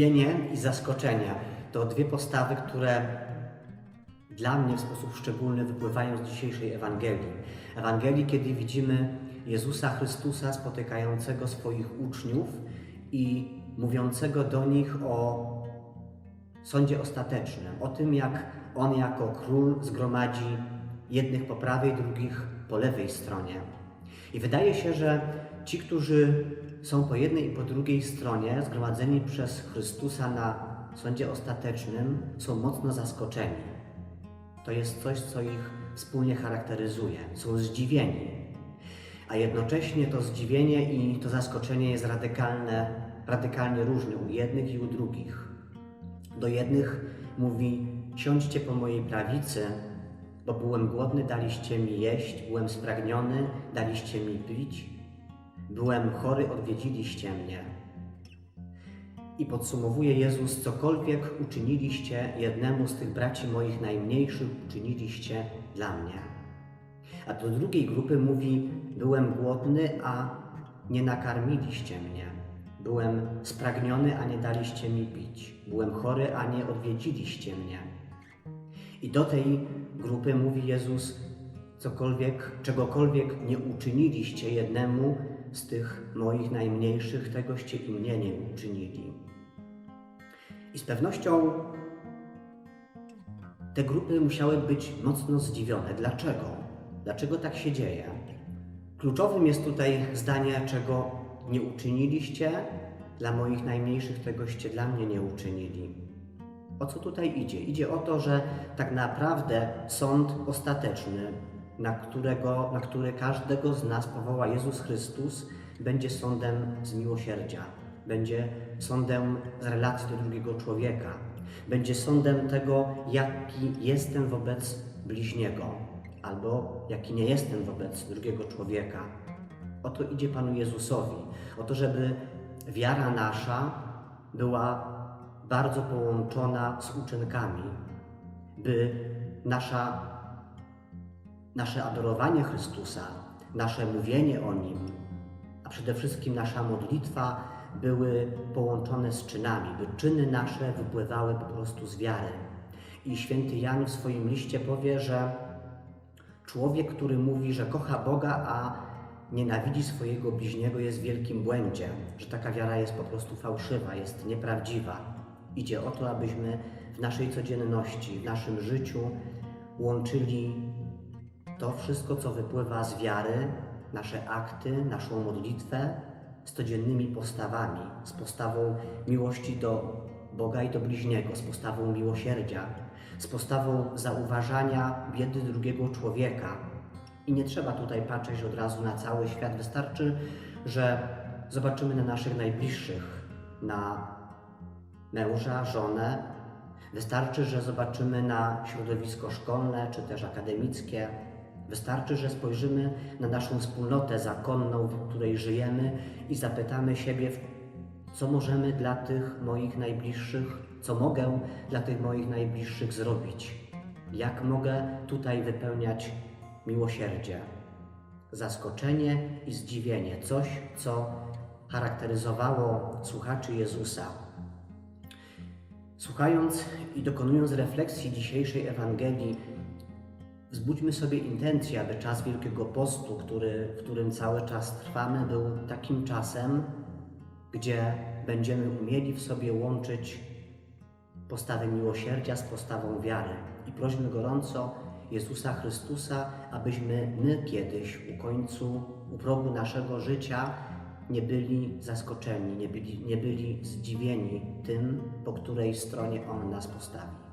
Zdziwienie i zaskoczenie to dwie postawy, które dla mnie w sposób szczególny wypływają z dzisiejszej Ewangelii. Ewangelii, kiedy widzimy Jezusa Chrystusa spotykającego swoich uczniów i mówiącego do nich o sądzie ostatecznym, o tym, jak On jako król zgromadzi jednych po prawej, drugich po lewej stronie. I wydaje się, że ci, którzy są po jednej i po drugiej stronie, zgromadzeni przez Chrystusa na sądzie ostatecznym, są mocno zaskoczeni. To jest coś, co ich wspólnie charakteryzuje. Są zdziwieni. A jednocześnie to zdziwienie i to zaskoczenie jest radykalne, radykalnie różne u jednych i u drugich. Do jednych mówi: Siądźcie po mojej prawicy, bo byłem głodny, daliście mi jeść, byłem spragniony, daliście mi pić, byłem chory, odwiedziliście mnie. I podsumowuje Jezus: Cokolwiek uczyniliście jednemu z tych braci moich najmniejszych, uczyniliście dla mnie. A do drugiej grupy mówi: Byłem głodny, a nie nakarmiliście mnie. Byłem spragniony, a nie daliście mi pić. Byłem chory, a nie odwiedziliście mnie. I do tej grupy mówi Jezus: Cokolwiek, czegokolwiek nie uczyniliście jednemu z tych moich najmniejszych, tegoście i mnie nie uczynili. I z pewnością te grupy musiały być mocno zdziwione. Dlaczego? Dlaczego tak się dzieje? Kluczowym jest tutaj zdanie, czego nie uczyniliście dla moich najmniejszych, tegoście dla mnie nie uczynili. O co tutaj idzie? Idzie o to, że tak naprawdę sąd ostateczny, na, którego, na który każdego z nas powoła Jezus Chrystus, będzie sądem z miłosierdzia, będzie sądem z relacji do drugiego człowieka, będzie sądem tego, jaki jestem wobec bliźniego, albo jaki nie jestem wobec drugiego człowieka. O to idzie Panu Jezusowi, o to, żeby wiara nasza była bardzo połączona z uczynkami, by nasza, nasze adorowanie Chrystusa, nasze mówienie o Nim, a przede wszystkim nasza modlitwa były połączone z czynami, by czyny nasze wypływały po prostu z wiary. I święty Jan w swoim liście powie, że człowiek, który mówi, że kocha Boga, a nienawidzi swojego bliźniego, jest w wielkim błędzie, że taka wiara jest po prostu fałszywa, jest nieprawdziwa. Idzie o to, abyśmy w naszej codzienności, w naszym życiu łączyli to wszystko, co wypływa z wiary, nasze akty, naszą modlitwę z codziennymi postawami, z postawą miłości do Boga i do bliźniego, z postawą miłosierdzia, z postawą zauważania biedy drugiego człowieka. I nie trzeba tutaj patrzeć od razu na cały świat, wystarczy, że zobaczymy na naszych najbliższych, na męża, żonę. Wystarczy, że zobaczymy na środowisko szkolne czy też akademickie. Wystarczy, że spojrzymy na naszą wspólnotę zakonną, w której żyjemy i zapytamy siebie, co możemy dla tych moich najbliższych, co mogę dla tych moich najbliższych zrobić. Jak mogę tutaj wypełniać miłosierdzie, zaskoczenie i zdziwienie, coś, co charakteryzowało słuchaczy Jezusa. Słuchając i dokonując refleksji dzisiejszej Ewangelii, wzbudźmy sobie intencję, aby czas Wielkiego Postu, który, w którym cały czas trwamy, był takim czasem, gdzie będziemy umieli w sobie łączyć postawę miłosierdzia z postawą wiary. I prośmy gorąco Jezusa Chrystusa, abyśmy my kiedyś u końcu, u progu naszego życia nie byli zaskoczeni, nie byli, nie byli zdziwieni tym, po której stronie On nas postawi.